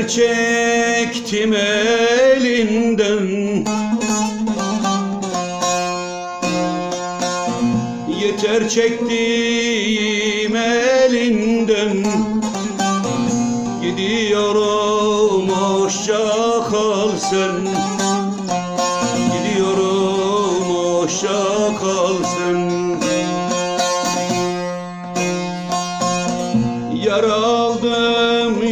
çektim elinden. Yeter çektiğim elinden. Gidiyorum hoşça kal sen Gidiyorum hoşça kal sen Yara aldım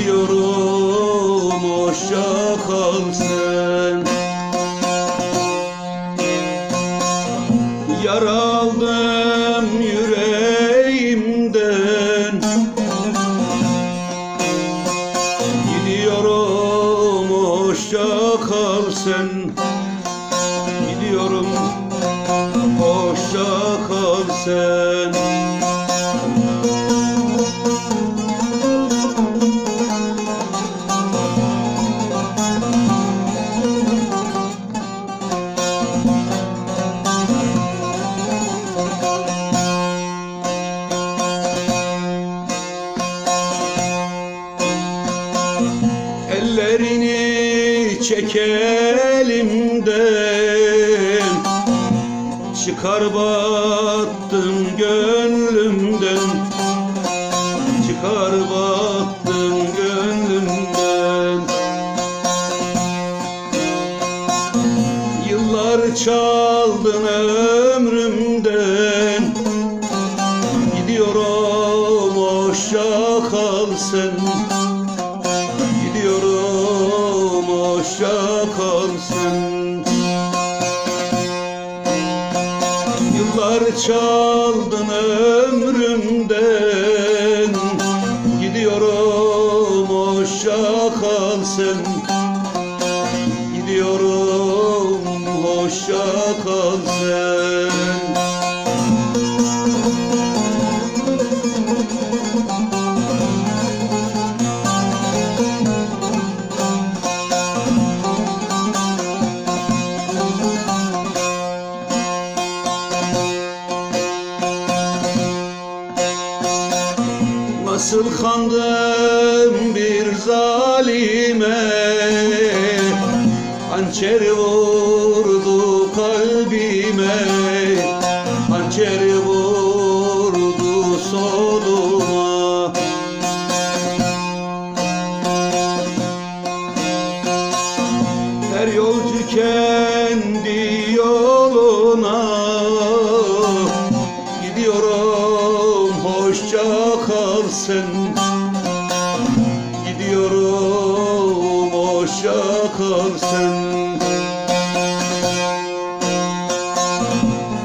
Gidiyorum hoşça kal sen Ellerini çek elimden Çıkar battım gönlümden. Çıkar battım gönlümden. Yıllar çaldın ömrümden. Gidiyorum hoşça kal sen hoşça kal sen Yıllar çaldın ömrümden Gidiyorum hoşça kal sen Gidiyorum hoşça kal Nasıl kandım bir zalime? Hançer vurdu kalbime. Hançer vurdu soluma. Her yolcu kendi yoluna. Gidiyorum hoşça kal sen Gidiyorum hoşça kal sen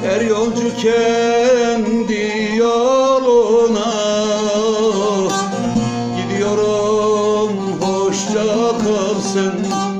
Her yolcu kendi yoluna. Gidiyorum hoşça kal sen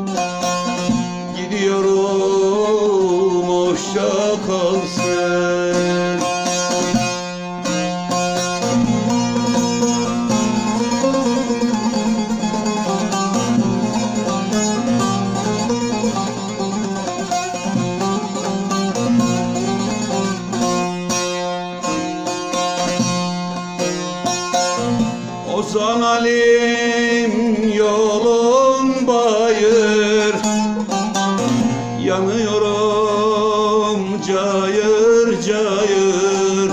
Ozan Alim yolun bayır. Yanıyorum cayır cayır.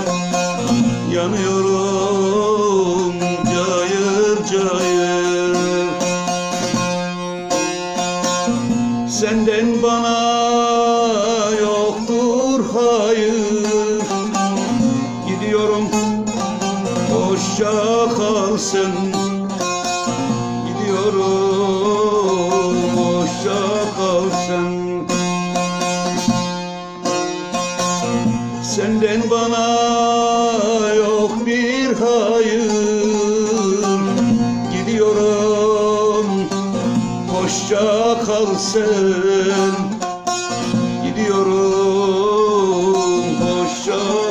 Yanıyorum cayır cayır. Senden bana yoktur hayır hoşça kalsın. Gidiyorum hoşça kalsın. Senden bana yok bir hayır. Gidiyorum hoşça kalsın. Gidiyorum hoşça